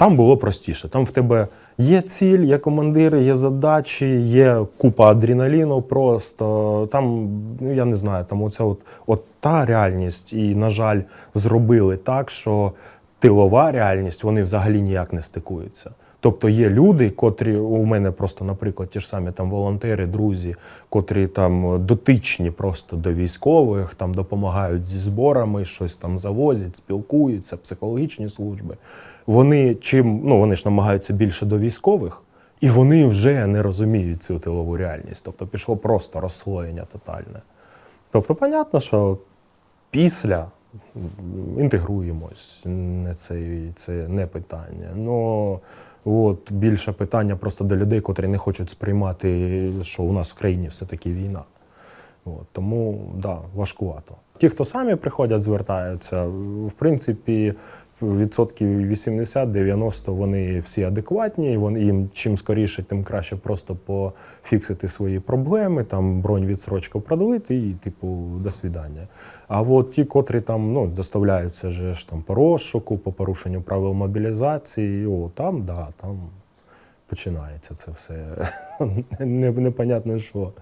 Там було простіше. Там в тебе є ціль, є командири, є задачі, є купа адреналіну просто. Там, ну я не знаю, там оця от, от та реальність. І, на жаль, зробили так, що тилова реальність вони взагалі ніяк не стикуються. Тобто є люди, котрі у мене просто, наприклад, ті ж самі там волонтери, друзі, котрі там дотичні просто до військових, там допомагають зі зборами, щось там завозять, спілкуються, психологічні служби. Вони чим ну вони ж намагаються більше до військових, і вони вже не розуміють цю тилову реальність. Тобто пішло просто розслоєння тотальне. Тобто, понятно, що після інтегруємось, не це, це не питання. Но от більше питання просто до людей, котрі не хочуть сприймати, що у нас в країні все-таки війна. От, тому да, важкувато. Ті, хто самі приходять, звертаються, в принципі, відсотків 80-90 вони всі адекватні. Вони їм чим скоріше, тим краще просто пофіксити свої проблеми, там бронь відсрочку продалити і, типу, до свідання. А от ті, котрі там ну, доставляються же ж там по розшуку, по порушенню правил мобілізації, о, там, да, там починається це все не- непонятно що.